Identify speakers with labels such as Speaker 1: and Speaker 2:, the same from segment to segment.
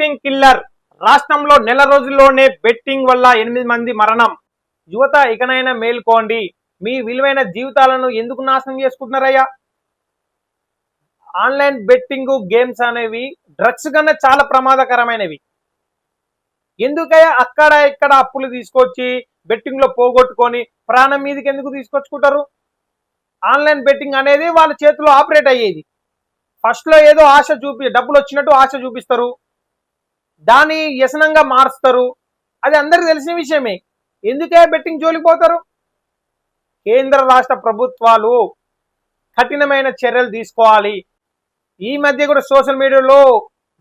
Speaker 1: Betting killer. రాష్ట్రంలో నెల రోజుల్లోనే బెట్టింగ్ వల్ల ఎనిమిది మంది మరణం. యువత ఇకనైనా మేల్కోండి. మీ విలువైన జీవితాలను ఎందుకు నాశనం చేసుకుంటున్నారయ్యా? ఆన్లైన్ బెట్టింగ్ గేమ్స్ అనేవి డ్రగ్స్ కన్నా చాలా ప్రమాదకరమైనవి. ఎందుకయ్యా అక్కడ ఇక్కడ అప్పులు తీసుకొచ్చి బెట్టింగ్లో పోగొట్టుకొని ప్రాణం మీదకి ఎందుకు తీసుకొచ్చుకుంటారు? ఆన్లైన్ బెట్టింగ్ అనేది వాళ్ళ చేతిలో ఆపరేట్ అయ్యేది. ఫస్ట్లో ఏదో ఆశ చూపి డబ్బులు వచ్చినట్టు ఆశ చూపిస్తారు. దాని వ్యసనంగా మారుస్తారు. అది అందరికి తెలిసిన విషయమే. ఎందుకే బెట్టింగ్ జోలికి పోతారు? కేంద్ర రాష్ట్ర ప్రభుత్వాలు కఠినమైన చర్యలు తీసుకోవాలి. ఈ మధ్య కూడా సోషల్ మీడియాలో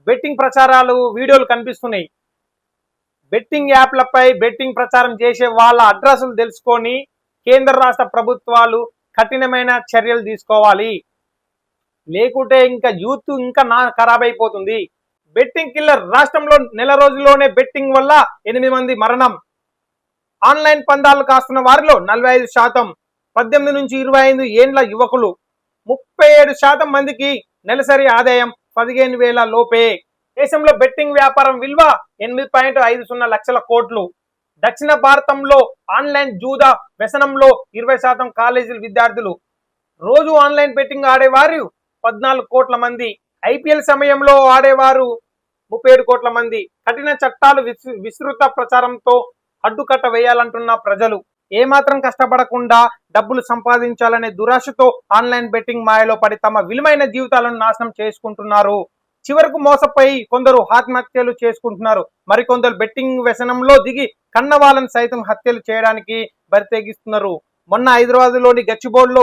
Speaker 1: బెట్టింగ్ ప్రచారాలు వీడియోలు కనిపిస్తున్నాయి. బెట్టింగ్ యాప్లపై బెట్టింగ్ ప్రచారం చేసే వాళ్ళ అడ్రస్లు తెలుసుకొని కేంద్ర రాష్ట్ర ప్రభుత్వాలు కఠినమైన చర్యలు తీసుకోవాలి. లేకుంటే ఇంకా యూత్ ఇంకా నా ఖరాబ్ అయిపోతుంది. బెట్టింగ్ కిల్లర్ రాష్ట్రంలో నెల రోజుల్లోనే బెట్టింగ్ వల్ల ఎనిమిది మంది మరణం. ఆన్లైన్ పందాలు కాస్తున్న వారిలో నలభై ఐదు శాతం పద్దెనిమిది నుంచి ఇరవై ఐదు ఏండ్ల యువకులు. ముప్పై ఏడు శాతం మందికి నెలసరి ఆదాయం పదిహేను వేల లోపే. దేశంలో బెట్టింగ్ వ్యాపారం విలువ ఎనిమిది పాయింట్ ఐదు సున్నా లక్షల కోట్లు. దక్షిణ భారతంలో ఆన్లైన్ జూదా వ్యసనంలో ఇరవై శాతం కాలేజీల విద్యార్థులు. రోజు ఆన్లైన్ బెట్టింగ్ ఆడేవారు పద్నాలుగు కోట్ల మంది. ఐపీఎల్ సమయంలో ఆడేవారు ముప్పై ఏడు కోట్ల మంది కఠిన చట్టాలు విస్- విస్తృత ప్రచారంతో అడ్డుకట్ట వేయాలంటున్న ప్రజలు. ఏమాత్రం కష్టపడకుండా డబ్బులు సంపాదించాలనే దురాశతో ఆన్లైన్ బెట్టింగ్ మాయలో పడి తమ విలువైన జీవితాలను నాశనం చేసుకుంటున్నారు. చివరకు మోసపోయి కొందరు ఆత్మహత్యలు చేసుకుంటున్నారు. మరికొందరు బెట్టింగ్ వ్యసనంలో దిగి కన్నవాళ్ళను సైతం హత్యలు చేయడానికి బరితెగిస్తున్నారు. మొన్న హైదరాబాద్లోని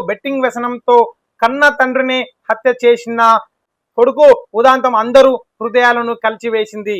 Speaker 1: బెట్టింగ్ వ్యసనంతో కన్న తండ్రిని హత్య చేసిన కొడుకు ఉదాంతం అందరూ హృదయాలను కలిచివేసింది.